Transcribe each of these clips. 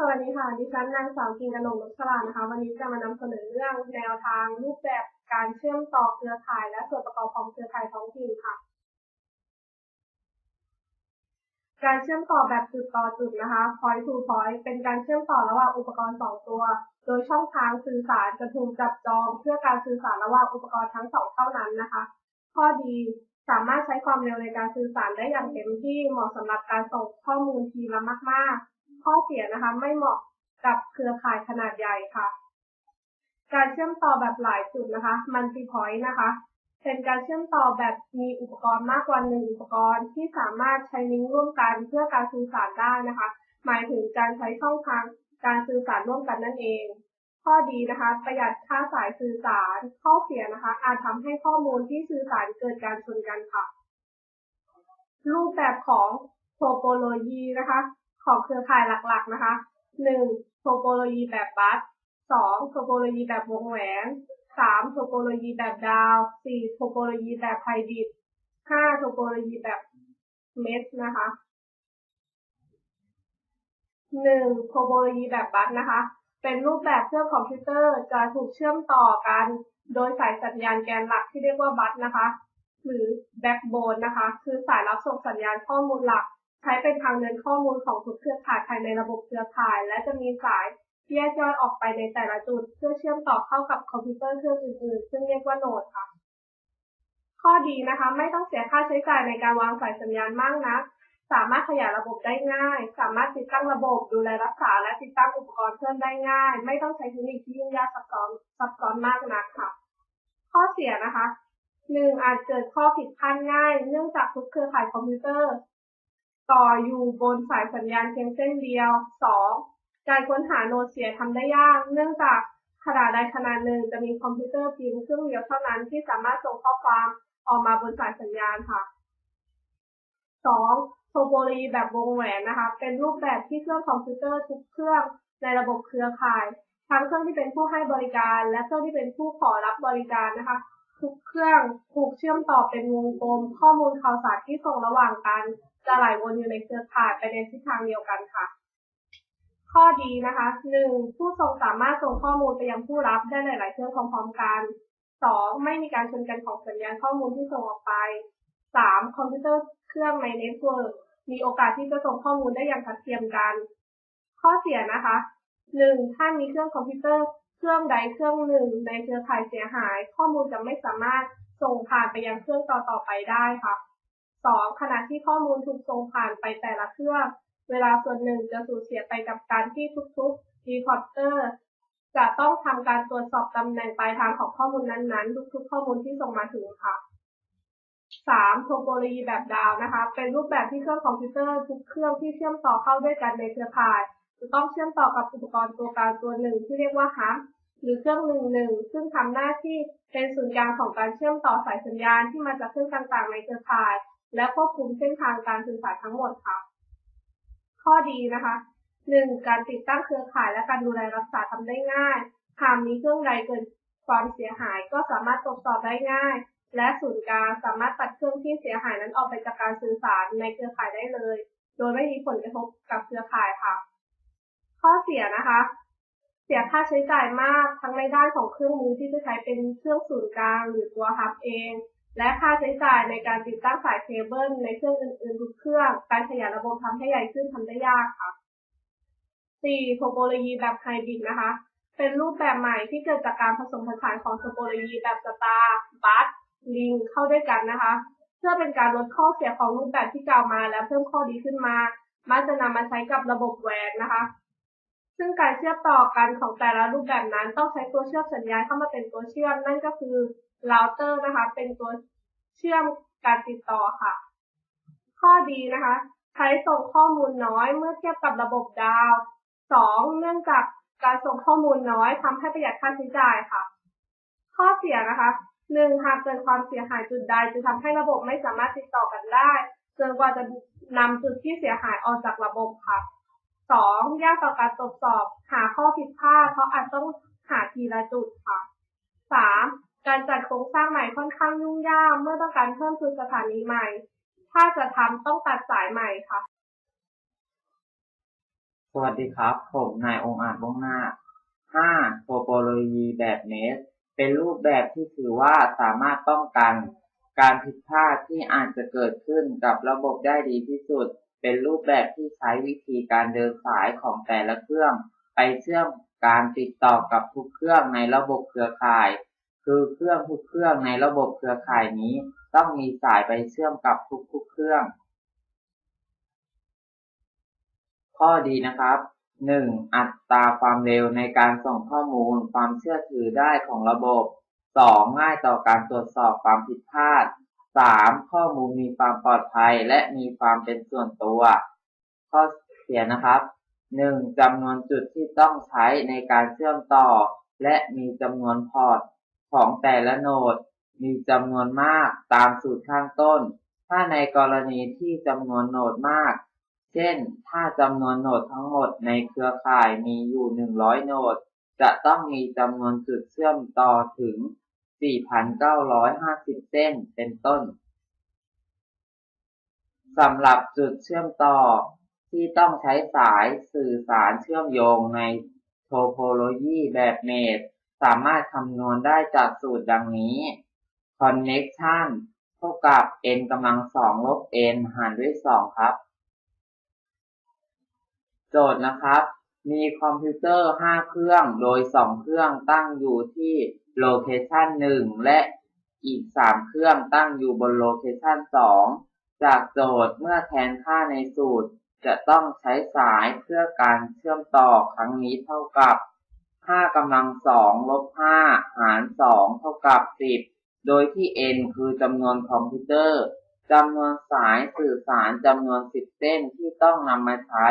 สวัสดีค่ะ ดิฉันนางสาวกิ่งกนกนกชลานะคะ วันนี้จะมานำเสนอเรื่องแนวทางรูปแบบการเชื่อมต่อเครือข่าย และส่วนประกอบของเครือข่ายท้องถิ่นค่ะ การเชื่อมต่อแบบจุดต่อจุดนะคะ point to point เป็นการเชื่อมต่อระหว่างอุปกรณ์ 2 ตัว โดยช่องทางสื่อสารจะถูกจับจอง เพื่อการสื่อสารระหว่างอุปกรณ์ทั้งสองเท่านั้นนะคะ ข้อดีสามารถใช้ความเร็วในการสื่อสารได้อย่างเต็มที่เหมาะสำหรับการส่งข้อมูลทีละมากๆ ข้อเสียนะคะ ไม่เหมาะกับเครือข่ายขนาดใหญ่ค่ะ การเชื่อมต่อแบบหลายจุดนะคะมันติพอยต์นะคะ เป็นการเชื่อมต่อแบบมีอุปกรณ์มากกว่าหนึ่งอุปกรณ์ที่สามารถใช้ลิงก์ร่วมกันเพื่อการสื่อสารได้นะคะ หมายถึงการใช้ช่องทางการสื่อสารร่วมกันนั่นเอง ข้อดีนะคะ ประหยัดค่าสายสื่อสาร ข้อเสียนะคะ อาจทำให้ข้อมูลที่สื่อสารเกิดการชนกันค่ะ รูปแบบของโทโปโลยีนะคะ ของเครือข่ายหลักๆนะคะ 1. โทโปโลยีแบบบัส 2. โทโปโลยีแบบวงแหวน 3. โทโปโลยีแบบดาว 4. โทโปโลยีแบบไฮบริด 5. โทโปโลยีแบบเมสนะคะ 1. โทโปโลยีแบบบัสนะคะ เป็นรูปแบบเครื่องคอมพิวเตอร์จะถูกเชื่อมต่อกันโดยสายสัญญาณแกนหลักที่เรียกว่าบัสนะคะ หรือแบ็กโบนนะคะ คือสายรับส่งสัญญาณข้อมูลหลัก ใช้เป็นทางเดินข้อมูลของทุกเครือข่ายภายในระบบเครือข่าย และจะมีสายแยกย่อยออกไปในแต่ละจุด เพื่อเชื่อมต่อเข้ากับคอมพิวเตอร์เครื่องอื่นๆ ซึ่งเรียกว่าโนดค่ะ ข้อดีนะคะ ไม่ต้องเสียค่าใช้จ่ายในการวางสายสัญญาณมากนะัก สามารถขยายระบบได้ง่าย สามารถติดตั้งระบบดูแลรักษา และติดตั้งอุปกรณ์เพิ่มได้ง่าย ไม่ต้องใช้เทคนิคที่ยุ่งยากซับซ้อนซับซ้อนมากนักค่ะ ข้อเสียนะคะหนึ่งอาจเกิดข้อผิดพลาดง่าย เนื่องจากทุกเครือข่ายคอมพิวเตอร์ ต่ออยู่บนสายสัญญาณเพียงเส้นเดียว 2. การค้นหาโน้ตเสียทำได้ยาก เนื่องจากขนาดใดขนาดหนึ่งจะมีคอมพิวเตอร์เพียงเครื่องเดียวเท่านั้นที่สามารถส่งข้อความออกมาบนสายสัญญาณค่ะ 2. โทโปโลยีแบบวงแหวนนะคะ เป็นรูปแบบที่เครื่องคอมพิวเตอร์ทุกเครื่องในระบบเครือข่าย ทั้งเครื่องที่เป็นผู้ให้บริการ และเครื่องที่เป็นผู้ขอรับบริการนะคะ ทุกเครื่องถูกเชื่อมต่อเป็นวงกลม ข้อมูลข่าวสารที่ส่งระหว่างกัน จะไหลวนอยู่ในเครือข่ายไปในทิศทางเดียวกันค่ะ ข้อดีนะคะ 1. ผู้ส่งสามารถส่งข้อมูลไปยังผู้รับได้หลาย ๆ เครื่องพร้อม ๆ กัน 2. ไม่มีการชนกันของสัญญาณข้อมูลที่ส่งออกไป 3. คอมพิวเตอร์เครื่องในเน็ตเวิร์กมีโอกาสที่จะส่งข้อมูลได้อย่างทัดเทียมกัน ข้อเสียนะคะ 1. ถ้ามีเครื่องคอมพิวเตอร์เครื่องใดเครื่องหนึ่ง ในเครือข่ายเสียหาย ข้อมูลจะไม่สามารถส่งผ่านไปยังเครื่องต่อๆไปได้ค่ะ 2. ขณะที่ข้อมูลถูกส่งผ่านไปแต่ละเครื่อง เวลาส่วนหนึ่งจะสูญเสียไปกับการที่ทุกๆดีคอปเตอร์จะต้องทำการตรวจสอบตำแหน่งปลายทางของข้อมูลนั้นๆ ทุกๆ ข้อมูลที่ส่งมาถึงค่ะ 3. โทโปโลยีแบบดาวนะคะ เป็นรูปแบบที่เครื่องคอมพิวเตอร์ทุกเครื่องที่เชื่อมต่อเข้าด้วยกันในเครือข่าย จะต้องเชื่อมต่อกับอุปกรณ์ตัวกลางตัวหนึ่งที่เรียกว่าฮับหรือเครื่องหนึ่งหนึ่งซึ่งทำหน้าที่เป็นศูนย์กลางของการเชื่อมต่อสายสัญญาณที่มาจากเครื่องต่างๆ ในเครือข่าย และควบคุมเส้นทางการสื่อสารทั้งหมดค่ะ ข้อดีนะคะ 1. การติดตั้งเครือข่ายและการดูแลรักษาทำได้ง่าย หากมีเครื่องใดเกิดความเสียหายก็สามารถตรวจสอบได้ง่าย และศูนย์กลางสามารถตัดเครื่องที่เสียหายนั้นออกไปจากการสื่อสารในเครือข่ายได้เลย โดยไม่มีผลกระทบกับเครือข่ายค่ะ ข้อเสียนะคะ เสียค่าใช้จ่ายมากทั้งในด้านของเครื่องมือที่จะใช้เป็นเครื่องศูนย์กลางหรือตัวฮับเอง และค่าใช้จ่ายในการติดตั้งสายเคเบิลในเครื่องอื่นๆทุกเครื่อง การขยายระบบทำให้ใหญ่ขึ้นทำได้ยากค่ะ 4. โทโปโลยีแบบไฮบริดนะคะ เป็นรูปแบบใหม่ที่เกิดจากการผสมผสานของโทโปโลยีแบบสตาร์บัสลิงเข้าด้วยกันนะคะ เพื่อเป็นการลดข้อเสียของรูปแบบที่กล่าวมา และเพิ่มข้อดีขึ้นมา มักจะนำมาใช้กับระบบแหวนนะคะ ซึ่งการเชื่อมต่อกันของแต่ละรูปแบบนั้นต้องใช้ตัวเชื่อมสัญญาณเข้ามาเป็นตัวเชื่อมนั่นก็คือ เราเตอร์นะคะ เป็นตัวเชื่อมการติดต่อค่ะ ข้อดีนะคะ ใช้ส่งข้อมูลน้อยเมื่อเทียบกับระบบดาว 2. เนื่องจากการส่งข้อมูลน้อยทำให้ประหยัดค่าใช้จ่ายค่ะ ข้อเสียนะคะหนึ่งหากเกิดความเสียหายจุดใดจะทำให้ระบบไม่สามารถติดต่อกันได้จนกว่าจะนำจุดที่เสียหายออกจากระบบค่ะสองยากต่อการตรวจสอบหาข้อผิดพลาดเพราะอาจต้องหาทีละจุดค่ะสาม การจัดโครงสร้างใหม่ค่อนข้างยุ่งยากเมื่อต้องการเพิ่มจุดสถานีใหม่ ถ้าจะทำต้องตัดสายใหม่ค่ะ สวัสดีครับ ผมนายองค์อาจวงนาค5โทโปโลยีแบบเนสเป็นรูปแบบที่ถือว่าสามารถป้องกัน การผิดพลาดที่อาจจะเกิดขึ้นกับระบบได้ดีที่สุด เป็นรูปแบบที่ใช้วิธีการเดินสายของแต่ละเครื่อง ไปเชื่อมการติดต่อกับทุกเครื่องในระบบเครือข่าย คือเครื่องทุกเครื่องในระบบเครือข่ายนี้ ต้องมีสายไปเชื่อมกับทุกๆเครื่อง ข้อดีนะครับ 1. อัตราความเร็วในการส่งข้อมูลความเชื่อถือได้ของระบบ 2. ง่ายต่อการตรวจสอบความผิดพลาด 3. ข้อมูลมีความปลอดภัยและมีความเป็นส่วนตัว ข้อเสียนะครับ 1. จำนวนจุดที่ต้องใช้ในการเชื่อมต่อ และมีจำนวนพอร์ต ของแต่ละโนดมีจำนวนมากตามสูตรข้างต้น ถ้าในกรณีที่จำนวนโนดมาก เช่น ถ้าจำนวนโนดทั้งหมดในเครือข่ายมีอยู่ 100 โนด จะต้องมีจำนวนจุดเชื่อมต่อถึง 4,950 เส้นเป็นต้นสำหรับจุดเชื่อมต่อที่ต้องใช้สายสื่อสารเชื่อมโยงในโทโพโลยีแบบเมตร สามารถคำนวณได้จากสูตรดังนี้ connection เท่ากับ n กำลังสองลบ n หารด้วย2ครับ โจทย์นะครับ มีคอมพิวเตอร์5เครื่องโดย2เครื่องตั้งอยู่ที่โลเคชัน1และอีก3เครื่องตั้งอยู่บนโลเคชัน2จากโจทย์เมื่อแทนค่าในสูตร จะต้องใช้สายเพื่อการเชื่อมต่อครั้งนี้เท่ากับ 5กำลัง2ลบ5หาร2เท่ากับ10โดยที่ n คือจำนวนคอมพิวเตอร์จำนวนสายสื่อสารจำนวน10เส้นที่ต้องนำมาใช้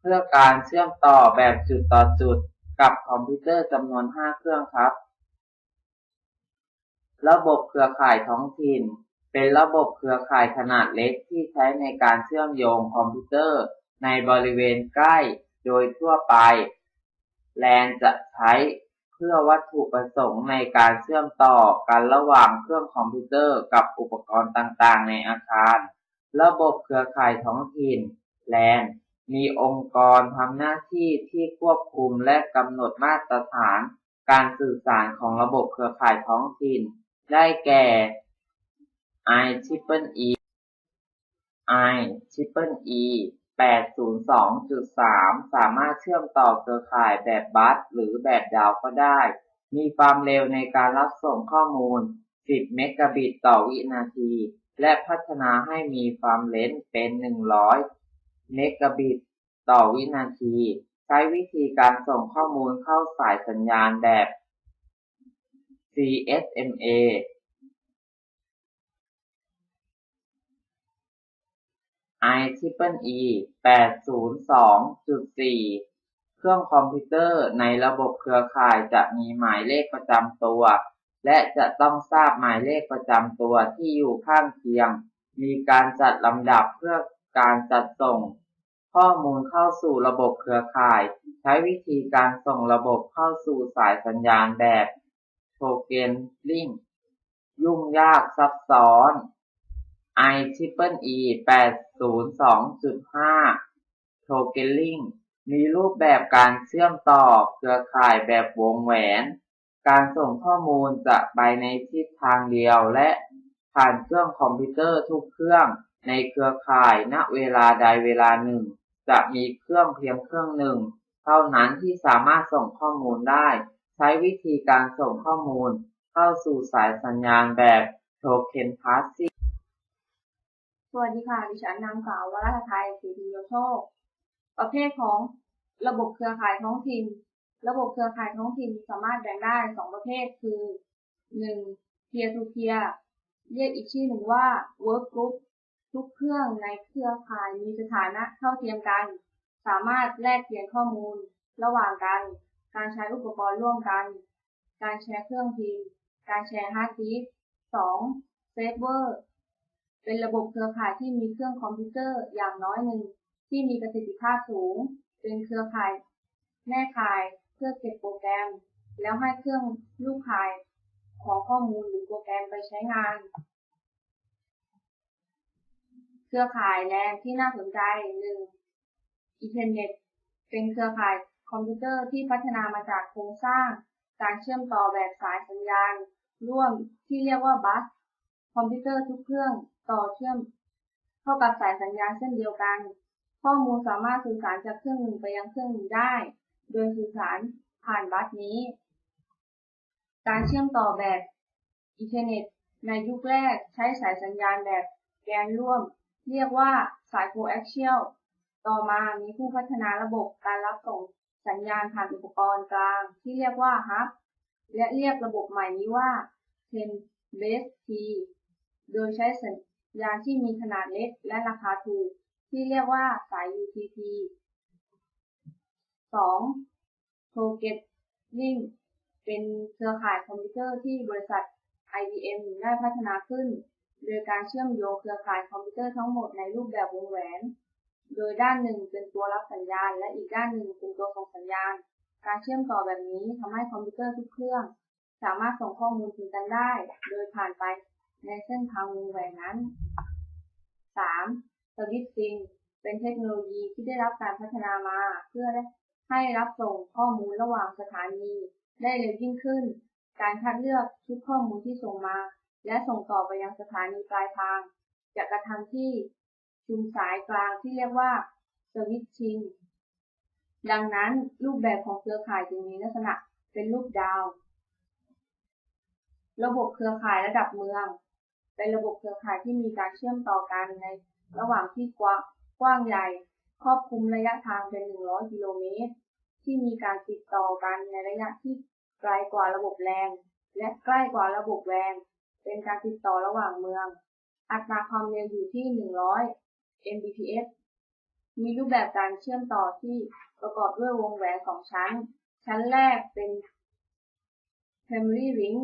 เพื่อการเชื่อมต่อแบบจุดต่อจุดกับคอมพิวเตอร์จำนวน5เครื่องครับ ระบบเครือข่ายท้องถิ่น เป็นระบบเครือข่ายขนาดเล็กที่ใช้ในการเชื่อมโยงคอมพิวเตอร์ในบริเวณใกล้โดยทั่วไป LAN จะใช้เพื่อวัตถุประสงค์ในการเชื่อมต่อกันระหว่างเครื่องคอมพิวเตอร์กับอุปกรณ์ต่างๆ ในอาคาร ระบบเครือข่ายท้องถิ่น LAN มีองค์กรทำหน้าที่ที่ควบคุมและกำหนดมาตรฐาน การสื่อสารของระบบเครือข่ายท้องถิ่น ได้แก่ IEEE IEEE 802.3 สามารถเชื่อมต่อเครือข่ายแบบบัสหรือแบบยาวก็ได้ มีความเร็วในการรับส่งข้อมูล 10 เมกะบิตต่อวินาที และพัฒนาให้มีความเร็วเป็น 100 เมกะบิตต่อวินาที ใช้วิธีการส่งข้อมูลเข้าสายสัญญาณแบบ CSMA IEEE 802.4เครื่องคอมพิวเตอร์ในระบบเครือข่ายจะมีหมายเลขประจำตัว และจะต้องทราบหมายเลขประจำตัวที่อยู่ข้างเคียง มีการจัดลำดับเพื่อการจัดส่ง ข้อมูลเข้าสู่ระบบเครือข่าย ใช้วิธีการส่งระบบเข้าสู่สายสัญญาณแบบโทเค็นลิงยุ่งยากซับซ้อน IEEE 802.5 Toggling มีรูปแบบการเชื่อมต่อเครือข่ายแบบวงแหวน การส่งข้อมูลจะไปในทิศทางเดียวและผ่านเครื่องคอมพิวเตอร์ทุกเครื่องในเครือข่ายณเวลาใดเวลาหนึ่ง จะมีเครื่องเพียงเครื่องหนึ่ง เท่านั้นที่สามารถส่งข้อมูลได้ ใช้วิธีการส่งข้อมูล เข้าสู่สายสัญญาณแบบโทเค็นพาสซี สวัสดีค่ะ ดิฉันนางสาววรัตไทยศรีพิโยโชค ประเภทของระบบเครือข่ายท้องถิ่น ระบบเครือข่ายท้องถิ่นสามารถแบ่งได้สองประเภทคือ 1. peer to peer เรียกอีกชื่อหนึ่งว่า work group ทุกเครื่องในเครือข่ายมีสถานะเท่าเทียมกัน สามารถแลกเปลี่ยนข้อมูล ระหว่างกัน การใช้อุปกรณ์ร่วมกัน การแชร์เครื่องพิมพ์ การแชร์ฮาร์ดดิสก์ 2. server เป็นระบบเครือข่ายที่มีเครื่องคอมพิวเตอร์อย่างน้อยหนึ่งที่มีประสิทธิภาพสูง เป็นเครือข่ายแม่ข่ายเพื่อเก็บโปรแกรม แล้วให้เครื่องลูกข่ายขอข้อมูลหรือโปรแกรมไปใช้งาน เครือข่ายแลนที่น่าสนใจ 1. อินเทอร์เน็ต เป็นเครือข่ายคอมพิวเตอร์ที่พัฒนามาจากโครงสร้าง การเชื่อมต่อแบบสายสัญญาณ ร่วมที่เรียกว่าบัส คอมพิวเตอร์ทุกเครื่อง ต่อเชื่อมเข้ากับสายสัญญาณเส้นเดียวกัน ข้อมูลสามารถสื่อสารจากเครื่องหนึ่งไปยังเครื่องหนึ่งได้ โดยสื่อสารผ่านบัสนี้ การเชื่อมต่อแบบอินเทอร์เน็ต ในยุคแรกใช้สายสัญญาณแบบแกนร่วม เรียกว่าสายโคแอคเชียลต่อมามีผู้พัฒนาระบบการรับส่งสัญญาณผ่านอุปกรณ์กลาง ที่เรียกว่าฮับและเรียกระบบใหม่นี้ว่า 10 base T โดยใช้ สัญญาที่มีขนาดเล็กและราคาถูก ที่เรียกว่าสาย UTP 2. Target Link เป็นเครือข่ายคอมพิวเตอร์ที่บริษัท IBM ได้พัฒนาขึ้น โดยการเชื่อมโยงเครือข่ายคอมพิวเตอร์ทั้งหมดในรูปแบบวงแหวน โดยด้านหนึ่งเป็นตัวรับสัญญาณ และอีกด้านหนึ่งเป็นตัวส่งสัญญาณ การเชื่อมต่อแบบนี้ทำให้คอมพิวเตอร์ทุกเครื่อง สามารถส่งข้อมูลถึงกันได้ โดยผ่านไป ในเส้นทางวงแหวนนั้น 3. สวิตซิงเป็นเทคโนโลยีที่ได้รับการพัฒนามาเพื่อให้รับส่งข้อมูลระหว่างสถานี ได้เร็วยิ่งขึ้น การคัดเลือกชุดข้อมูลที่ส่งมา และส่งต่อไปยังสถานีปลายทาง จะกระทำที่ชุมสายกลางที่เรียกว่าสวิตชิงดังนั้นรูปแบบของเครือข่ายจึงมีลักษณะเป็นรูปดาว ระบบเครือข่ายระดับเมือง เป็นระบบเครือข่ายที่มีการเชื่อมต่อกันในระหว่างที่กว้างกว้างใหญ่ ครอบคลุมระยะทางเป็น 100 กิโลเมตร ที่มีการติดต่อกันในระยะที่ไกลกว่าระบบแรง และใกล้กว่าระบบแรง เป็นการติดต่อระหว่างเมือง อัตราความเร็วอยู่ที่ 100 Mbps มีรูปแบบการเชื่อมต่อที่ประกอบด้วยวงแหวนสองชั้น ชั้นแรกเป็น primary ring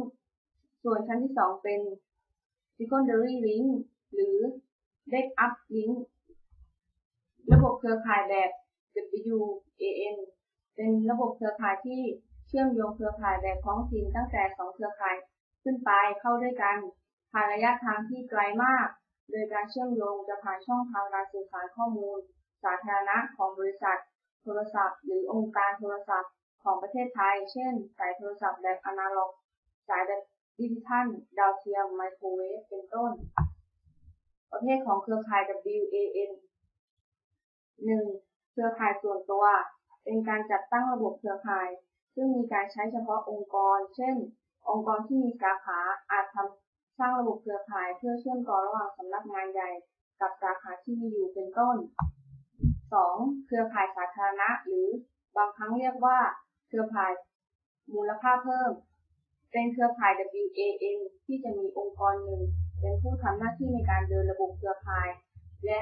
ส่วนชั้นที่สองเป็น secondary ring หรือ backup ring ระบบเครือข่ายแบบ WAN เป็นระบบเครือข่ายที่เชื่อมโยงเครือข่ายแบบท้องถิ่นตั้งแต่สองเครือข่ายขึ้นไปเข้าด้วยกันผ่านระยะทางที่ไกลมาก โดยการเชื่อมโยงจะผ่านช่องทางการสื่อสารข้อมูล สาธารณะของบริษัท โทรศัพท์ หรือองค์การโทรศัพท์ของประเทศไทย เช่น สายโทรศัพท์แบบอนาล็อก สายแบบ ดิจิทัลดาวเทียม ไมโครเวฟ เป็นต้น ประเภทของเครือข่าย WAN 1. เครือข่ายส่วนตัว เป็นการจัดตั้งระบบเครือข่าย ซึ่งมีการใช้เฉพาะองค์กร เช่น องค์กรที่มีสาขา อาจทำสร้างระบบเครือข่ายเพื่อเชื่อมต่อระหว่างสำนักงานใหญ่ กับสาขาที่มีอยู่เป็นต้น 2. เครือข่ายสาธารณะ หรือบางครั้งเรียกว่า เครือข่ายมูลค่าเพิ่ม เป็นเครือข่าย WAN ที่จะมีองค์กรหนึ่ง เป็นผู้ทำหน้าที่ในการเดินระบบเครือข่าย และ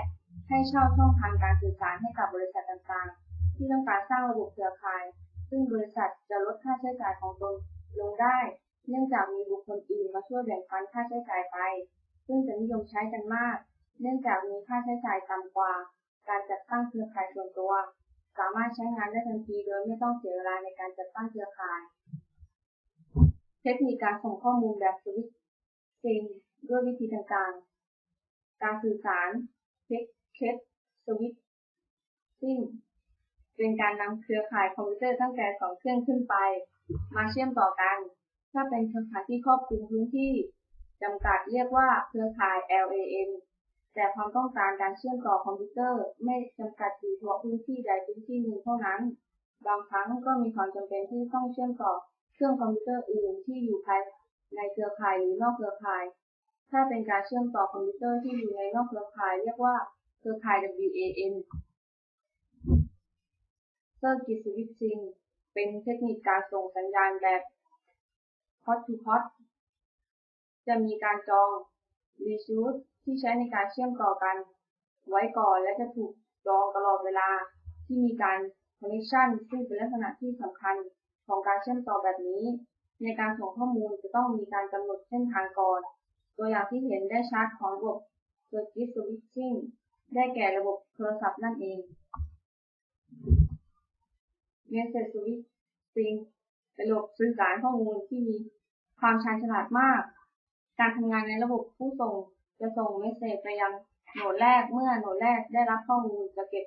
ให้เช่าช่องทางการสื่อสารให้กับบริษัทต่างๆ ที่ต้องการสร้างระบบเครือข่าย ซึ่งบริษัทจะลดค่าใช้จ่ายของตนลงได้ เนื่องจากมีบุคคลอื่นมาช่วยแบ่งปันค่าใช้จ่ายไป ซึ่งจะนิยมใช้กันมาก เนื่องจากมีค่าใช้จ่ายต่ำกว่า การจัดตั้งเครือข่ายส่วนตัว สามารถใช้งานได้ทันทีโดยไม่ต้องเสียเวลาในการจัดตั้งเครือข่าย เทคนิคการส่งข้อมูลแบบสวิตซิงด้วยวิธีต่างๆการสื่อสารเทคเคสสวิตซิงเป็นการนำเครือข่ายคอมพิวเตอร์ตั้งแต่สองเครื่องขึ้นไป มาเชื่อมต่อกัน ถ้าเป็นเครือข่ายที่ครอบคลุมพื้นที่จำกัดเรียกว่าเครือข่าย LAN แต่ความต้องการการเชื่อมต่อคอมพิวเตอร์ไม่จำกัดอยู่เฉพาะพื้นที่ใดพื้นที่หนึ่งเท่านั้น บางครั้งก็มีความจำเป็นที่ต้องเชื่อมต่อ เครื่องคอมพิวเตอร์อื่นที่อยู่ภายในเครือข่ายหรือนอกเครือข่าย ถ้าเป็นการเชื่อมต่อคอมพิวเตอร์ที่อยู่ในนอกเครือข่าย เรียกว่าเครือข่าย WAN Circuit Switching เป็นเทคนิคการส่งสัญญาณแบบ Hot to Hot จะมีการจอง Resource ที่ใช้ในการเชื่อมต่อกัน ไว้ก่อนและจะถูกจองตลอดเวลาที่มีการ Connection ซึ่งเป็นลักษณะที่สำคัญ ของการเชื่อมต่อแบบนี้ ในการส่งข้อมูลจะต้องมีการกำหนดเส้นทางก่อนตัวอย่างที่เห็นได้ชัดของระบบ Circuit Switching ได้แก่ระบบโทรศัพท์นั่นเอง Message Switching เป็นระบบสื่อสารข้อมูลที่มีความชาญฉลาดมาก การทำงานในระบบผู้ส่งจะส่งเมสเซจไปยังโหนดแรกเมื่อโหนดแรกได้รับข้อมูลจะเก็บ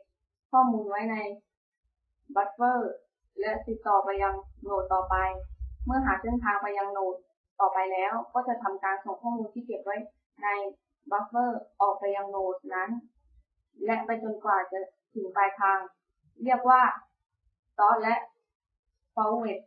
ข้อมูลไว้ในบัฟเฟอร์ และติดต่อไปยังโหนดต่อไป เมื่อหาเส้นทางไปยังโหนดต่อไปแล้ว ก็จะทำการส่งข้อมูลที่เก็บไว้ในบัฟเฟอร์ออกไปยังโหนดนั้น และไปจนกว่าจะถึงปลายทาง เรียกว่าตอและ forward